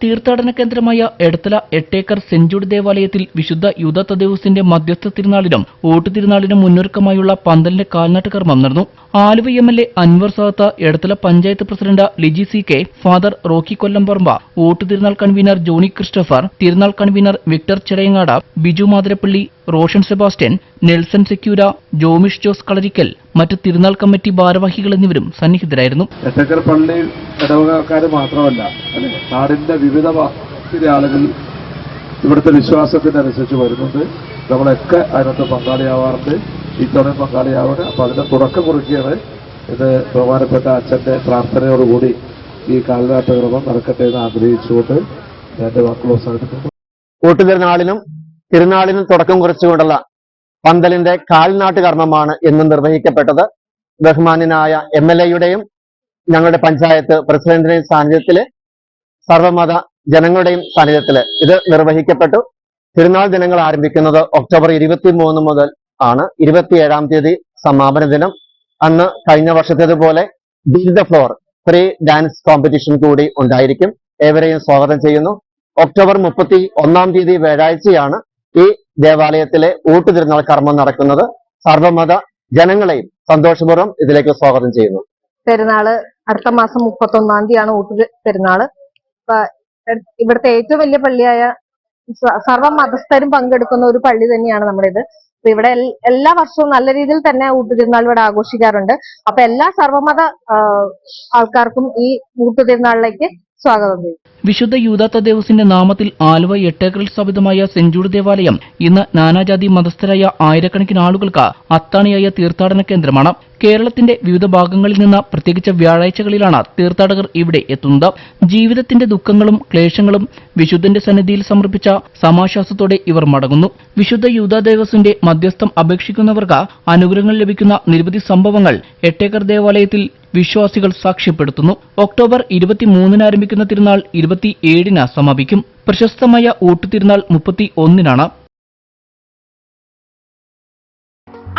തീർത്ഥാടന കേന്ദ്രമായ എടത്തല എട്ടേക്കർ സെഞ്ചുറി ദേവാലയത്തിൽ വിശുദ്ധ യുദ്ധ തദേവസിന്റെ മധ്യസ്ഥ തിരുനാളിനും ഊട്ടുതിരുനാളിനും മുന്നൊരുക്കമായുള്ള പന്തലിന്റെ കാൽനാട്ട് കർമ്മം നടന്നു. Aluva M L A Anwar Sadath Edathala panchayat president Liji C K father Rocky Kollamparamba ഊട്ടുതിരുനാൾ convener Johny Christopher തിരുനാൾ കൺവീനർ വിക്ടർ ചെടയങ്ങാട ബിജു മാതിരപ്പള്ളി റോഷൻ സെബാസ്റ്റ്യൻ നെൽസൺ സെക്യൂര ജോമിഷ് ജോസ് കളരിക്കൽ മറ്റ് തിരുനാൾ കമ്മിറ്റി ഭാരവാഹികൾ എന്നിവരും സന്നിഹിതരായിരുന്നു. എട്ടക്കർ പള്ളി ഇടവകക്കാർ മാത്രമല്ല നാടിന്റെ വിവിധ ആളുകൾ ഇവിടുത്തെ വിശ്വാസത്തിനനുസരിച്ച് വരുന്നുണ്ട്. നമ്മളൊക്കെ അതിനകത്ത് പങ്കാളിയാവാറുണ്ട്. ഇത്തവണ പങ്കാളിയാവുക അപ്പൊ അതിന്റെ തുടക്കം കുറിക്കുകയാണ് ഇത് ബഹുമാനപ്പെട്ട അച്ഛന്റെ പ്രാർത്ഥനയോടുകൂടി ഈ കാൽനാട്ട് നടക്കട്ടെ എന്ന് ആഗ്രഹിച്ചുകൊണ്ട് എന്റെ വാക്കുകൾ അവസാനിപ്പിക്കുന്നു. ഊട്ടുതിരുനാളിനും തിരുനാളിനും തുടക്കം കുറിച്ചുകൊണ്ടുള്ള പന്തലിന്റെ കാൽനാട്ട് കർമ്മമാണ് ഇന്ന് നിർവഹിക്കപ്പെട്ടത്. ബഹുമാന്യനായ എം എൽ എയുടെയും ഞങ്ങളുടെ പഞ്ചായത്ത് പ്രസിഡന്റിന്റെയും സാന്നിധ്യത്തിൽ സർവമത ജനങ്ങളുടെയും സാന്നിധ്യത്തിൽ ഇത് നിർവഹിക്കപ്പെട്ടു. തിരുനാൾ ദിനങ്ങൾ ആരംഭിക്കുന്നത് ഒക്ടോബർ ഇരുപത്തി മൂന്ന് മുതൽ ആണ്. ഇരുപത്തിയേഴാം തീയതി സമാപന ദിനം. അന്ന് കഴിഞ്ഞ വർഷത്തേതുപോലെ fill the floor free dance competition കൂടി ഉണ്ടായിരിക്കും. ഏവരെയും സ്വാഗതം ചെയ്യുന്നു. ഒക്ടോബർ മുപ്പത്തി ഒന്നാം തീയതി വ്യാഴാഴ്ചയാണ് ഈ ദേവാലയത്തിലെ ഊട്ടുതിരുന്നാൾ കർമ്മം നടക്കുന്നത് സർവമത ജനങ്ങളെയും സന്തോഷപൂർവം ഇതിലേക്ക് സ്വാഗതം ചെയ്യുന്നു. പെരുന്നാൾ അടുത്ത മാസം മുപ്പത്തൊന്നാം തീയതിയാണ് ഊട്ടു പെരുന്നാൾ. ഇവിടുത്തെ ഏറ്റവും വലിയ പള്ളിയായ സർവ മതസ്ഥരും പങ്കെടുക്കുന്ന ഒരു പള്ളി തന്നെയാണ് നമ്മുടെ ഇത് അപ്പൊ ഇവിടെ എല്ലാ വർഷവും നല്ല രീതിയിൽ തന്നെ ഊട്ടുതിരുന്നാൾ ഇവിടെ ആഘോഷിക്കാറുണ്ട്. അപ്പൊ എല്ലാ സർവമത ആൾക്കാർക്കും ഈ ഊട്ടുതിരുന്നാളിലേക്ക് സ്വാഗതം വിശുദ്ധ യൂദാത്ത ദേവസിന്റെ നാമത്തിൽ ആലുവ എട്ടേക്കറിൽ സ്ഥാപിതമായ സെഞ്ചൂർ ദേവാലയം ഇന്ന് നാനാജാതി മതസ്ഥരായ ആയിരക്കണക്കിന് ആളുകൾക്ക് അത്താണിയായ തീർത്ഥാടന കേന്ദ്രമാണ്. കേരളത്തിന്റെ വിവിധ ഭാഗങ്ങളിൽ നിന്ന് പ്രത്യേകിച്ച് വ്യാഴാഴ്ചകളിലാണ് തീർത്ഥാടകർ ഇവിടെ എത്തുന്നത്. ജീവിതത്തിന്റെ ദുഃഖങ്ങളും ക്ലേശങ്ങളും വിശുദ്ധന്റെ സന്നിധിയിൽ സമർപ്പിച്ച സമാശ്വാസത്തോടെ ഇവർ മടങ്ങുന്നു. വിശുദ്ധ യൂദാദേവസിന്റെ മധ്യസ്ഥം അപേക്ഷിക്കുന്നവർക്ക് അനുഗ്രഹങ്ങൾ ലഭിക്കുന്ന നിരവധി സംഭവങ്ങൾ എട്ടേക്കർ ദേവാലയത്തിൽ വിശ്വാസികൾ സാക്ഷ്യപ്പെടുത്തുന്നു. ഒക്ടോബർ ഇരുപത്തിമൂന്നിന് ആരംഭിക്കുന്ന തിരുനാൾ ഇരുപത്തിയേഴിന് സമാപിക്കും. പ്രശസ്തമായ ഊട്ടുതിരുനാൾ മുപ്പത്തി ഒന്നിനാണ്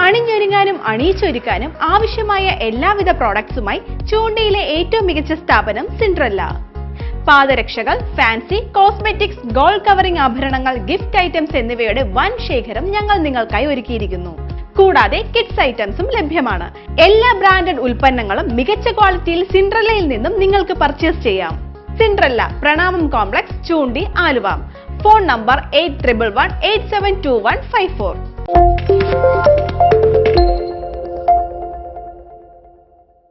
അണിഞ്ഞൊരുങ്ങാനും അണിയിച്ചൊരുക്കാനും ആവശ്യമായ എല്ലാവിധ പ്രോഡക്ട്സുമായി ചൂണ്ടയിലെ ഏറ്റവും മികച്ച സ്ഥാപനം സിൻഡ്രല്ല പാദരക്ഷകൾ ഫാൻസി കോസ്മെറ്റിക്സ് ഗോൾഡ് കവറിംഗ് ആഭരണങ്ങൾ ഗിഫ്റ്റ് ഐറ്റംസ് എന്നിവയുടെ വൻ ശേഖരം ഞങ്ങൾ നിങ്ങൾക്കായി ഒരുക്കിയിരിക്കുന്നു. കൂടാതെ കിഡ്സ് ഐറ്റംസും ലഭ്യമാണ്. എല്ലാ ബ്രാൻഡഡ് ഉൽപ്പന്നങ്ങളും മികച്ച ക്വാളിറ്റിയിൽ സിൻഡ്രല്ലയിൽ നിന്നും നിങ്ങൾക്ക് പർച്ചേസ് ചെയ്യാം. Cinderella Pranamam complex Choondi Aluva. Phone number eight triple one eight seven two one five four.